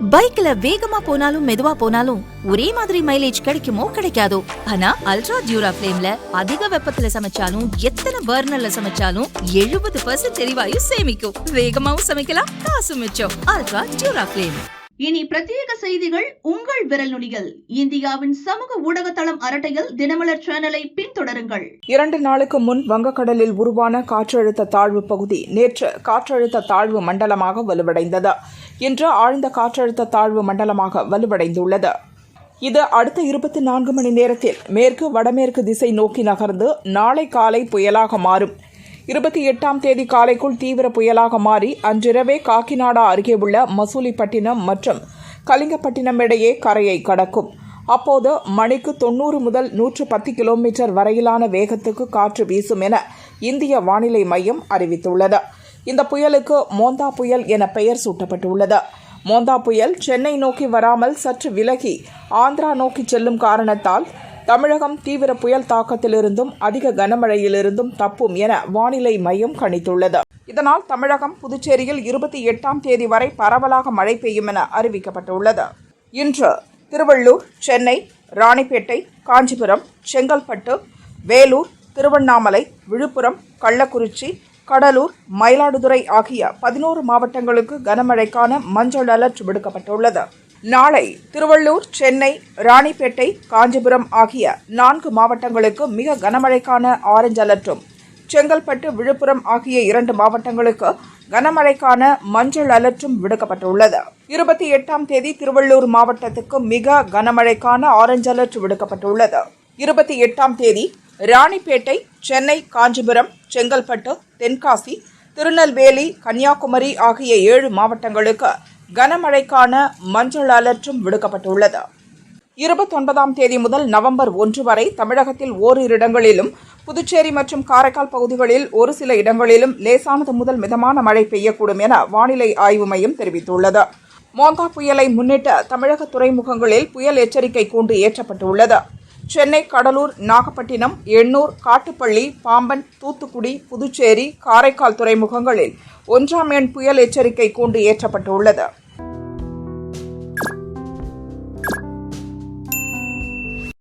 பைக்ல வேகமா போனாலும் மெதுவா போனாலும் ஒரே மாதிரி மைலேஜ் கிடைக்குமோ கிடைக்காதோ? ஆனா அல்ட்ரா டியூரா ஃபிளேம்ல அதிக வெப்பத்துல சமைச்சாலும் எத்தனை பர்னர்ல சமைச்சாலும் எழுபது பர்சன்ட் எரிவாயு சேமிக்கும். வேகமாவும் சமைக்கலாம் காசு மிச்சம். அல்ட்ரா டியூரா ஃபிளேம் இனி பிரத்யேக செய்திகள் உங்கள் விரல் நுனிகள். இந்தியாவின் சமூக ஊடக தளம் அரட்டையில் தினமலர் சேனலை பின்தொடருங்கள். இரண்டு நாளுக்கு முன் வங்கக்கடலில் உருவான காற்றழுத்த தாழ்வு பகுதி நேற்று காற்றழுத்த தாழ்வு மண்டலமாக வலுவடைந்தது. இன்று ஆழ்ந்த காற்றழுத்த தாழ்வு மண்டலமாக வலுவடைந்துள்ளது. இது அடுத்த இருபத்தி நான்கு மணி நேரத்தில் மேற்கு வடமேற்கு திசை நோக்கி நகர்ந்து நாளை காலை புயலாக மாறும். இருபத்தி எட்டாம் தேதி காலைக்குள் தீவிர புயலாக மாறி அன்றிரவே காக்கிநாடா அருகே உள்ள மசூலிப்பட்டினம் மற்றும் கலிங்கப்பட்டினம் இடையே கரையை கடக்கும். அப்போது மணிக்கு தொண்ணூறு முதல் நூற்று பத்து கிலோமீட்டர் வரையிலான வேகத்துக்கு காற்று வீசும் என இந்திய வானிலை மையம் அறிவித்துள்ளது. இந்த புயலுக்கு மோந்தா புயல் என பெயர் சூட்டப்பட்டுள்ளது. மோந்தா புயல் சென்னை நோக்கி வராமல் சற்று விலகி ஆந்திரா நோக்கி செல்லும் காரணத்தால் தமிழகம் தீவிர புயல் தாக்கத்திலிருந்தும் அதிக கனமழையிலிருந்தும் தப்பும் என வானிலை மையம் கணித்துள்ளது. இதனால் தமிழகம் புதுச்சேரியில் இருபத்தி எட்டாம் தேதி வரை பரவலாக மழை பெய்யும் என அறிவிக்கப்பட்டுள்ளது. இன்று திருவள்ளூர் சென்னை ராணிப்பேட்டை காஞ்சிபுரம் செங்கல்பட்டு வேலூர் திருவண்ணாமலை விழுப்புரம் கள்ளக்குறிச்சி கடலூர் மயிலாடுதுறை ஆகிய பதினோரு மாவட்டங்களுக்கு கனமழைக்கான மஞ்சள் அலர்ட் விடுக்கப்பட்டுள்ளது. நாளை திருவள்ளூர் சென்னை ராணிப்பேட்டை காஞ்சிபுரம் ஆகிய நான்கு மாவட்டங்களுக்கு மிக கனமழைக்கான ஆரஞ்சு அலர்ட்டும். செங்கல்பட்டு விழுப்புரம் ஆகிய இரண்டு மாவட்டங்களுக்கு கனமழைக்கான மஞ்சள் அலர்ட்டும் விடுக்கப்பட்டுள்ளது. இருபத்தி எட்டாம் தேதி திருவள்ளூர் மாவட்டத்துக்கு மிக கனமழைக்கான ஆரஞ்சு அலர்ட் விடுக்கப்பட்டுள்ளது. இருபத்தி எட்டாம் தேதி ராணிப்பேட்டை சென்னை காஞ்சிபுரம் செங்கல்பட்டு தென்காசி திருநெல்வேலி கன்னியாகுமரி ஆகிய ஏழு மாவட்டங்களுக்கு கனமழைக்கான மஞ்சள் அலர்ட்டும் விடுக்கப்பட்டுள்ளது. இருபத்தொன்பதாம் தேதி முதல் நவம்பர் ஒன்று வரை தமிழகத்தில் ஓரிரு இடங்களிலும் புதுச்சேரி மற்றும் காரைக்கால் பகுதிகளில் ஒரு சில இடங்களிலும் லேசானது முதல் மிதமான மழை பெய்யக்கூடும் என வானிலை ஆய்வு மையம் தெரிவித்துள்ளது. மோந்தா புயலை முன்னிட்டு தமிழக துறைமுகங்களில் புயல் எச்சரிக்கை கூண்டு ஏற்றப்பட்டுள்ளது. சென்னை கடலூர் நாகப்பட்டினம் எண்ணூர் காட்டுப்பள்ளி பாம்பன் தூத்துக்குடி புதுச்சேரி காரைக்கால் துறைமுகங்களில் ஒன்றாம் எண் புயல் எச்சரிக்கை கூண்டு ஏற்றப்பட்டுள்ளது.